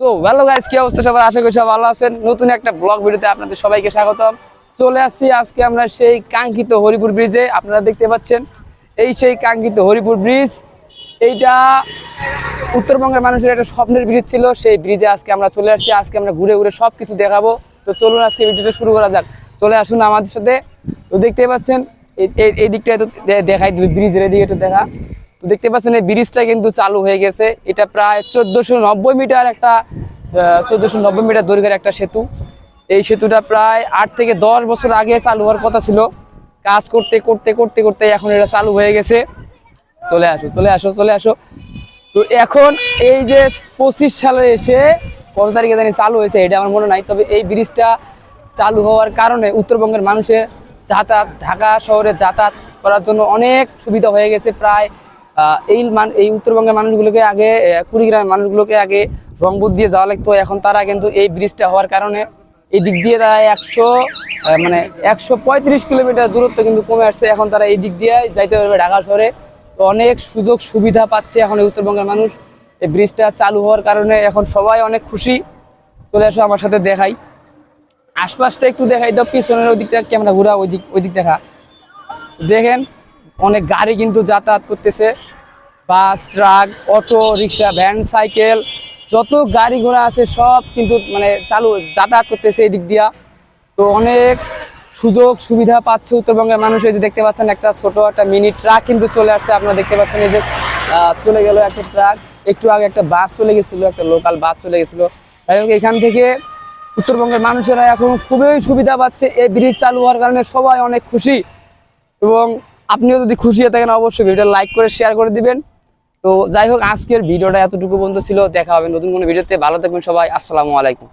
তো hello guys কি অবস্থা সবার? আশা করি সব ভালো আছেন। নতুন একটা ব্লগ ভিডিওতে আপনাদের সবাইকে স্বাগতম। চলে আসছি আজকে আমরা সেই কাঙ্ক্ষিত হরিপুর ব্রিজে আপনারা দেখতে পাচ্ছেন, এই সেই কাঙ্ক্ষিত হরিপুর ব্রিজ এইটা উত্তরবঙ্গের মানুষের একটা স্বপ্নের ব্রিজ ছিল। সেই ব্রিজে আজকে আমরা চলে আসছি। আজকে আমরা ঘুরে ঘুরে সব কিছু দেখাবো। তো চলুন আজকে ভিডিওটা শুরু করা যাক। চলে আসুন আমাদের সাথে। তো দেখতে পাচ্ছেন, এই- দিকটায় তো দেখাই দিল ব্রিজের এদিকে একটু দেখা। তো দেখতে পাচ্ছেন এই ব্রিজটা কিন্তু চালু হয়ে গেছে। এটা প্রায় চোদ্দোশো মিটার একটা চোদ্দোশো মিটার দৈর্ঘ্যের একটা সেতু। এই সেতুটা প্রায় আট থেকে দশ বছর আগে চালু হওয়ার কথা ছিল। কাজ করতে করতে করতে করতে এখন এটা চালু হয়ে গেছে। চলে আসো চলে আসো চলে আসো। তো এখন এই যে পঁচিশ সালে এসে কত তারিখে জানি চালু হয়েছে এটা আমার মনে নাই, তবে এই ব্রিজটা চালু হওয়ার কারণে উত্তরবঙ্গের মানুষের যাতায়াত, ঢাকা শহরে যাতায়াত করার জন্য অনেক সুবিধা হয়ে গেছে। প্রায় এই এই উত্তরবঙ্গের মানুষগুলোকে আগে কুড়িগ্রামের মানুষগুলোকে আগে রংপুর দিয়ে যাওয়া লাগতো। এখন তারা কিন্তু এই ব্রিজটা হওয়ার কারণে এই দিক দিয়ে তারা একশো মানে একশো পঁয়ত্রিশ কিলোমিটার দূরত্ব কিন্তু কমে আসছে। এখন তারা এই দিক দিয়ে যাইতে পারবে ঢাকা শহরে। তো অনেক সুযোগ সুবিধা পাচ্ছে এখন এই উত্তরবঙ্গের মানুষ। এই ব্রিজটা চালু হওয়ার কারণে এখন সবাই অনেক খুশি। চলে আসো আমার সাথে দেখাই। আশপাশটা একটু দেখাই। দাও পিছনের ওই দিকটা ক্যামেরা ঘুরা ওই দিক ওই দিক দেখা। দেখেন, অনেক গাড়ি কিন্তু যাতায়াত করতেছে। বাস, ট্রাক, অটো, রিক্সা, ভ্যান, সাইকেল, যত গাড়ি ঘোড়া আছে সব কিন্তু মানে চালু, যাতায়াত করতেছে এই দিক দিয়া। তো অনেক সুযোগ সুবিধা পাচ্ছে উত্তরবঙ্গের মানুষ। এই যে দেখতে পাচ্ছেন একটা ছোট একটা মিনি ট্রাক কিন্তু চলে আসছে। আপনারা দেখতে পাচ্ছেন এই যে চলে গেল একটা ট্রাক একটু আগে একটা বাস চলে গেছিল, একটা লোকাল বাস চলে গেছিল। তাই এখান থেকে উত্তরবঙ্গের মানুষেরা এখন খুবই সুবিধা পাচ্ছে। এই ব্রিজ চালু হওয়ার কারণে সবাই অনেক খুশি। এবং আপনিও যদি খুশি হয়ে থাকেন, অবশ্যই ভিডিওটা লাইক করে শেয়ার করে দিবেন। তো যাই হোক, আজকের ভিডিওটা এতটুকু বন্ধু ছিল। দেখা হবে নতুন কোনো ভিডিওতে। ভালো থাকবেন সবাই। আসসালামু আলাইকুম।